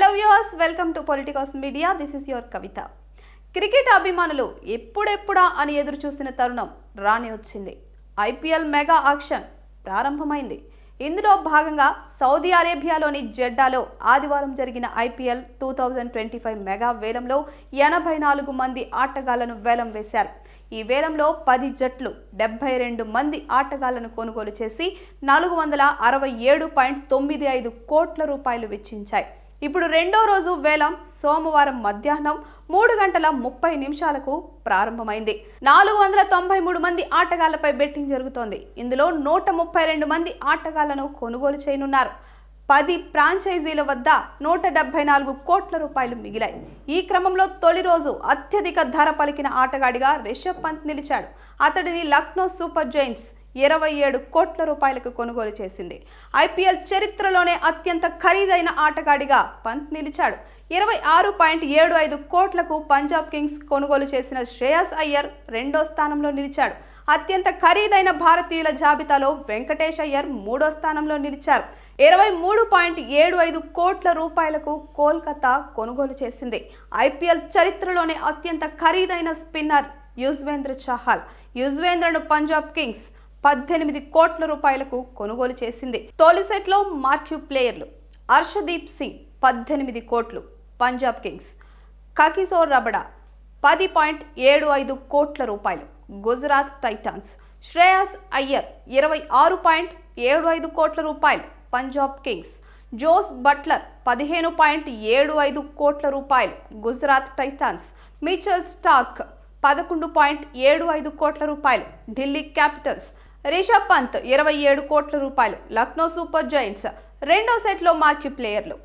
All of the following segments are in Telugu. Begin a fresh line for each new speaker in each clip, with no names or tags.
Hello viewers welcome to politicals media this is your Kavitha cricket అభిమానులు ఎప్పుడెప్పుడా అని ఎదురు చూసిన తరుణం రాని వచ్చింది. ఐపీఎల్ మెగా ఆక్షన్ ప్రారంభమైంది. ఇందులో భాగంగా సౌదీ అరేబియాలోని జెడ్డాలో ఆదివారం జరిగిన IPL two thousand twenty five mega వేలంలో ఎనభై నాలుగు మంది ఆటగాళ్ళను వేలం వేశారు. ఈ వేలంలో పది జట్లు డెబ్బై రెండు మంది ఆటగాళ్ళను కొనుగోలు చేసి నాలుగు వందల అరవై ఏడు పాయింట్ తొమ్మిది ఐదు కోట్ల రూపాయలు వెచ్చించాయి. ఇప్పుడు రెండో రోజు వేలం సోమవారం మధ్యాహ్నం మూడు గంటల ముప్పై నిమిషాలకు ప్రారంభమైంది. నాలుగు వందల తొంభై మూడు మంది ఆటగాళ్ళపై బెట్టింగ్ జరుగుతోంది. ఇందులో నూట ముప్పై రెండు మంది ఆటగాళ్ళను కొనుగోలు చేయనున్నారు. పది ఫ్రాంచైజీల వద్ద నూట డెబ్బై నాలుగు కోట్ల రూపాయలు మిగిలాయి. ఈ క్రమంలో తొలి రోజు అత్యధిక ధర పలికిన ఆటగాడిగా రిషబ్ పంత్ నిలిచాడు. అతడిని లక్నో సూపర్ జైంట్స్ ఇరవై ఏడు కోట్ల రూపాయలకు కొనుగోలు చేసింది. ఐపీఎల్ చరిత్రలోనే అత్యంత ఖరీదైన ఆటగాడిగా పంత్ నిలిచాడు. ఇరవై ఆరు పాయింట్ ఏడు ఐదు కోట్లకు పంజాబ్ కింగ్స్ కొనుగోలు చేసిన శ్రేయస్ అయ్యర్ రెండో స్థానంలో నిలిచాడు. అత్యంత ఖరీదైన భారతీయుల జాబితాలో వెంకటేష్ అయ్యర్ మూడో స్థానంలో నిలిచారు. ఇరవై మూడు పాయింట్ ఏడు ఐదు కోట్ల రూపాయలకు కోల్కతా కొనుగోలు చేసింది. ఐపీఎల్ చరిత్రలోనే అత్యంత ఖరీదైన స్పిన్నర్ యుజ్వేంద్ర చహల్. యుజ్వేంద్రను పంజాబ్ కింగ్స్ పద్దెనిమిది కోట్ల రూపాయలకు కొనుగోలు చేసింది. తొలి సెట్లో మార్క్యూ ప్లేయర్లు హర్షదీప్ సింగ్ పద్దెనిమిది కోట్లు పంజాబ్ కింగ్స్ కకిసో రబడా పది పాయింట్ ఏడు ఐదు కోట్ల రూపాయలు గుజరాత్ టైటాన్స్ శ్రేయస్ అయ్యర్ ఇరవై ఆరు పాయింట్ ఏడు ఐదు కోట్ల రూపాయలు పంజాబ్ కింగ్స్ జోస్ బట్లర్ పదిహేను పాయింట్ ఏడు ఐదు కోట్ల రూపాయలు గుజరాత్ టైటాన్స్ మిచల్ స్టాక్ పదకొండు పాయింట్ ఏడు ఐదు కోట్ల రూపాయలు ఢిల్లీ క్యాపిటల్స్ రిషబ్ పంత్ ఇరవై ఏడు కోట్ల రూపాయలు లక్నో సూపర్ జైంట్స్ రెండో సెట్లో మార్కి ప్లేయర్లు.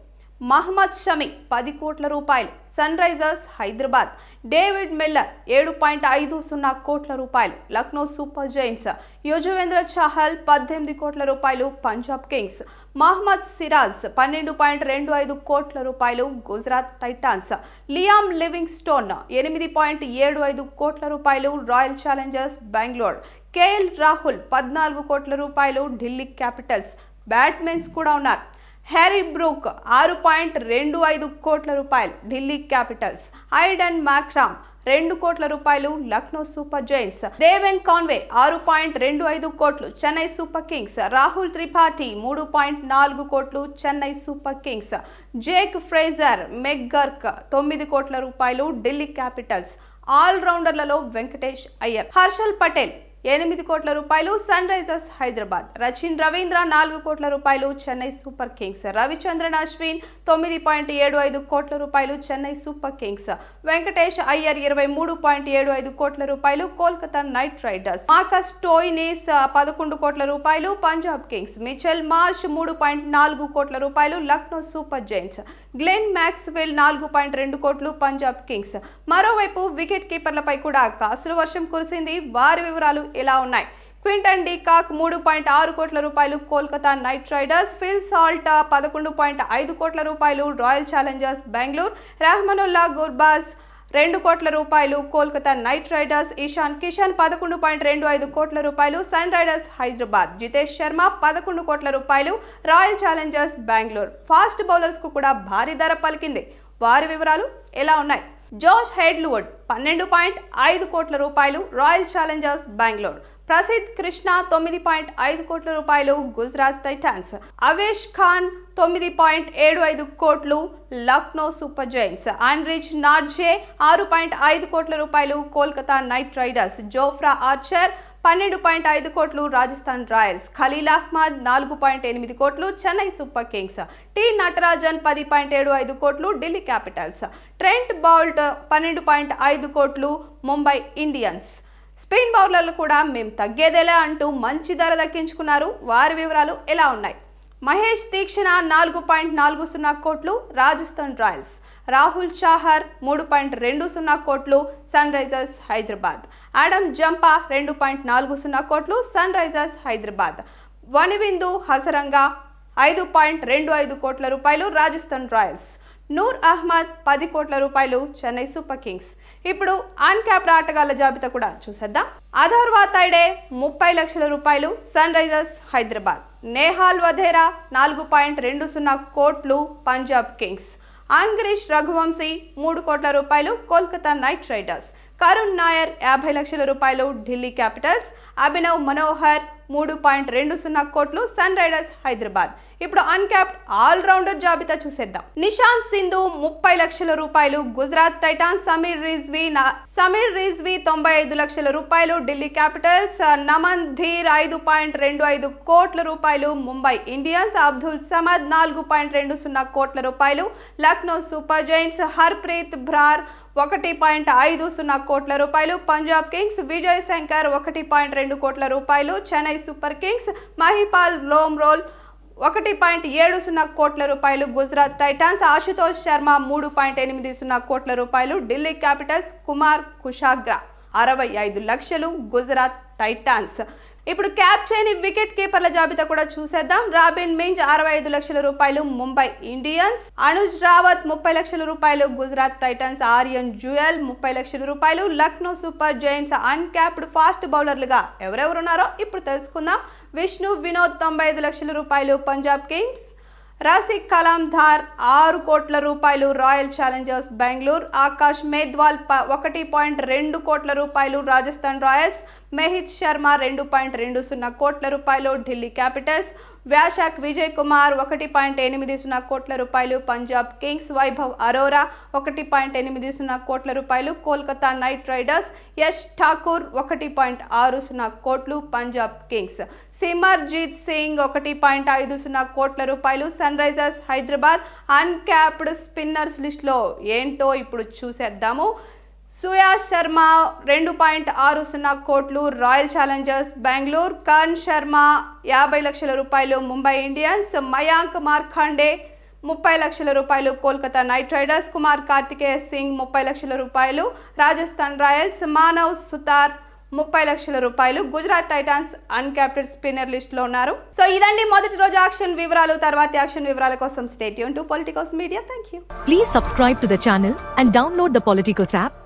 మహమ్మద్ షమి పది కోట్ల రూపాయలు Sunrisers Hyderabad David Miller ఏడు పాయింట్ ఐదు సున్నా కోట్ల రూపాయలు లక్నో సూపర్ జైంట్స్ యుజవేంద్ర చహల్ పద్దెనిమిది కోట్ల రూపాయలు పంజాబ్ కింగ్స్ మహమ్మద్ సిరాజ్ పన్నెండు పాయింట్ రెండు ఐదు కోట్ల రూపాయలు Gujarat Titans Liam Livingstone ఎనిమిది పాయింట్ ఏడు ఐదు కోట్ల రూపాయలు Royal Challengers Bengaluru KL Rahul పద్నాలుగు కోట్ల రూపాయలు ఢిల్లీ క్యాపిటల్స్. బ్యాట్మెన్స్ కూడా ఉన్నారు. హ్యారీ బ్రూక్ ఆరు పాయింట్ రెండు ఐదు కోట్ల రూపాయలు ఢిల్లీ క్యాపిటల్స్. ఐడన్ మాక్రామ్ రెండు కోట్ల రూపాయలు Lucknow Super Giants Devon Conway ఆరు పాయింట్ రెండు ఐదు కోట్లు చెన్నై సూపర్ కింగ్స్. రాహుల్ త్రిపాఠి మూడు పాయింట్ నాలుగు కోట్లు Chennai Super Kings. Jake Fraser McGurk తొమ్మిది కోట్ల రూపాయలు ఢిల్లీ క్యాపిటల్స్. ఆల్ రౌండర్లలో వెంకటేష్ అయ్యర్. హర్షల్ పటేల్ ఎనిమిది కోట్ల రూపాయలు సన్ రైజర్స్ హైదరాబాద్. రచిన్ రవీంద్ర నాలుగు కోట్ల రూపాయలు చెన్నై సూపర్ కింగ్స్. రవిచంద్రన్ అశ్విన్ తొమ్మిది పాయింట్ ఏడు ఐదు కోట్ల రూపాయలు చెన్నై సూపర్ కింగ్స్. వెంకటేష్ అయ్యర్ ఇరవై మూడు పాయింట్ ఏడు ఐదు కోట్ల రూపాయలు Kolkata Knight Riders. Marcus Stoinis పదకొండు కోట్ల రూపాయలు పంజాబ్ కింగ్స్. మిచెల్ మార్ష్ మూడు పాయింట్ నాలుగు కోట్ల రూపాయలు Lucknow Super Giants. Glenn Maxwell నాలుగు పాయింట్ రెండు కోట్లు పంజాబ్ కింగ్స్. మరోవైపు వికెట్ కీపర్లపై కూడా కాసుల వర్షం కురిసింది. వారి వివరాలు ఇలా ఉన్నాయి. క్వింటన్ డీకాక్ మూడు పాయింట్ ఆరు కోట్ల రూపాయలు Kolkata Knight Riders Phil Salt పదకొండు పాయింట్ ఐదు కోట్ల రూపాయలు రాయల్ ఛాలెంజర్స్ బెంగళూరు రెహమనుల్లా గుర్బాజ్ రెండు కోట్ల రూపాయలు కోల్కతా నైట్ రైడర్స్ ఇషాన్ కిషన్ పదకొండు పాయింట్ రెండు ఐదు కోట్ల రూపాయలు సన్ రైడర్స్ హైదరాబాద్ జితేష్ శర్మ పదకొండు కోట్ల రూపాయలు రాయల్ ఛాలెంజర్స్ బెంగళూరు. ఫాస్ట్ బౌలర్స్కు కూడా భారీ ధర పలికింది. వారి వివరాలు ఎలా ఉన్నాయి? జోష్ హెడ్లువుడ్ పన్నెండు పాయింట్ ఐదు కోట్ల రూపాయలు రాయల్ ఛాలెంజర్స్ బెంగళూరు. ప్రసిద్ కృష్ణ తొమ్మిది పాయింట్ ఐదు కోట్ల రూపాయలు గుజరాత్ టైటాన్స్. అవేష్ ఖాన్ తొమ్మిది పాయింట్ ఏడు ఐదు కోట్లు Lucknow Super Giants. Anrich Nortje ఆరు పాయింట్ ఐదు కోట్ల రూపాయలు Kolkata Knight Riders. Jofra Archer పన్నెండు పాయింట్ ఐదు కోట్లు రాజస్థాన్ రాయల్స్ ఖలీల్ అహ్మద్ నాలుగు పాయింట్ ఎనిమిది కోట్లు Chennai Super Kings T Natarajan పది పాయింట్ ఏడు ఐదు కోట్లు ఢిల్లీ క్యాపిటల్స్ ట్రెంట్ బౌల్ట్ పన్నెండు పాయింట్ ఐదు కోట్లు ముంబై ఇండియన్స్. స్పెయిన్ బౌలర్లు కూడా మేము తగ్గేదేలా అంటూ మంచి ధర దక్కించుకున్నారు. వారి వివరాలు ఎలా ఉన్నాయి? మహేష్ దీక్షణ నాలుగు పాయింట్ నాలుగు సున్నా కోట్లు రాజస్థాన్ రాయల్స్ రాహుల్ చాహర్ మూడు పాయింట్ రెండు సున్నా కోట్లు Sunrisers Hyderabad. Adam Zampa రెండు పాయింట్ నాలుగు సున్నా కోట్లు సన్ రైజర్స్ హైదరాబాద్. వనివిందు హసరంగా ఐదు పాయింట్ రెండు ఐదు కోట్ల రూపాయలు రాజస్థాన్ రాయల్స్. నూర్ అహ్మద్ పది కోట్ల రూపాయలు చెన్నై సూపర్ కింగ్స్. ఇప్పుడు అన్క్యాప్డ్ ఆటగాళ్ళ జాబితా కూడా చూసేద్దాం. అధర్వా తైడే ముప్పై లక్షల రూపాయలు సన్ రైజర్స్ హైదరాబాద్. నేహాల్ వధేరా నాలుగు పాయింట్ రెండు సున్నా కోట్లు పంజాబ్ కింగ్స్. ఆంగ్రీష్ రఘువంశీ మూడు కోట్ల రూపాయలు కోల్కతా నైట్ రైడర్స్. కరుణ్ నాయర్ యాభై లక్షల రూపాయలు ఢిల్లీ క్యాపిటల్స్. అభినవ్ మనోహర్ మూడు పాయింట్ రెండు సున్నా కోట్లు సన్ రైడర్స్ హైదరాబాద్. ఇప్పుడు అన్క్యాప్డ్ ఆల్రౌండర్ జాబితా చూసేద్దాం. నిషాంత్ సింధు ముప్పై లక్షల రూపాయలు గుజరాత్ టైటాన్ సమీర్ రిజ్వీ నా- సమీర్ రిజ్వీ తొంభై ఐదు లక్షల రూపాయలు ఢిల్లీ క్యాపిటల్స్ నమన్ ధీర్ ఐదు పాయింట్ రెండు ఐదు కోట్ల రూపాయలు ముంబై ఇండియన్స్ అబ్దుల్ సమద్ నాలుగు పాయింట్ రెండు సున్నా కోట్ల రూపాయలు లక్నో సూపర్ జైంట్స్ హర్ప్రీత్ బ్రార్ ఒకటి పాయింట్ ఐదు సున్నా కోట్ల రూపాయలు పంజాబ్ కింగ్స్ విజయ్ శంకర్ ఒకటి పాయింట్ రెండు కోట్ల రూపాయలు Chennai super Kings Mahipal Lomror ఒకటి పాయింట్ ఏడు సున్నా కోట్ల రూపాయలు గుజరాత్ టైటాన్స్ ఆశుతోష్ శర్మ మూడు పాయింట్ ఎనిమిది సున్నా కోట్ల రూపాయలు ఢిల్లీ క్యాపిటల్స్ కుమార్ కుషాగ్రా అరవై ఐదు లక్షలు గుజరాత్ టైటాన్స్. ఇప్పుడు క్యాప్ చేయని వికెట్ కీపర్ల జాబితా కూడా చూసేద్దాం. రాబిన్ మింజ్ అరవై ఐదు లక్షల రూపాయలు ముంబై ఇండియన్స్ అనుజ్ రావత్ ముప్పై లక్షల రూపాయలు గుజరాత్ టైటన్స్ ఆర్యన్ జుయల్ ముప్పై లక్షల రూపాయలు Lucknow Super Giants uncapped fast బౌలర్లుగా ఎవరెవరున్నారో ఇప్పుడు తెలుసుకుందాం. విష్ణు వినోద్ తొంభై ఐదు లక్షల రూపాయలు పంజాబ్ కింగ్స్ రాసిక్ కలాం ధార్ ఆరు కోట్ల రూపాయలు రాయల్ ఛాలెంజర్స్ బెంగళూరు ఆకాష్ మేద్వాల్ ప ఒకటి పాయింట్ రెండు కోట్ల రూపాయలు రాజస్థాన్ రాయల్స్ మెహిత్ శర్మ రెండు పాయింట్ రెండు సున్నా కోట్ల రూపాయలు ఢిల్లీ క్యాపిటల్స్. వ్యాషాక్ విజయ్ కుమార్ ఒకటి పాయింట్ ఎనిమిది సున్నా కోట్ల రూపాయలు పంజాబ్ కింగ్స్ వైభవ్ అరోరా ఒకటి పాయింట్ ఎనిమిది సున్నా కోట్ల రూపాయలు కోల్కతా నైట్ రైడర్స్ యష్ ఠాకూర్ ఒకటి పాయింట్ ఆరు సున్నా కోట్లు పంజాబ్ కింగ్స్. సిమర్జీత్ సింగ్ ఒకటి పాయింట్ ఐదు సున్నా కోట్ల రూపాయలు Sunrisers Hyderabad uncapped spinners లిస్ట్లో ఏంటో ఇప్పుడు చూసేద్దాము. సుయాష్ శర్మ రెండు పాయింట్ ఆరు సున్నా కోట్లు రాయల్ ఛాలెంజర్స్ బెంగళూరు కర్ణ్ శర్మ యాభై లక్షల రూపాయలు ముంబై ఇండియన్స్ మయాంక్ మార్ఖండే ముప్పై లక్షల రూపాయలు కోల్కతా నైట్ రైడర్స్ కుమార్ కార్తికేయ సింగ్ ముప్పై లక్షల రూపాయలు రాజస్థాన్ రాయల్స్ మానవ్ సుతార్ ముప్పై లక్షల రూపాయలు గుజరాత్ టైటాన్స్ అన్క్యాప్టెడ్ స్పిన్నర్ లిస్ట్లో ఉన్నారు. సో ఇదండి మొదటి రోజు యాక్షన్ వివరాలు తర్వాతి యాక్షన్ వివరాల కోసం stay Yoon to Politicals media. Thank you
please subscribe to the channel and download the Politicos app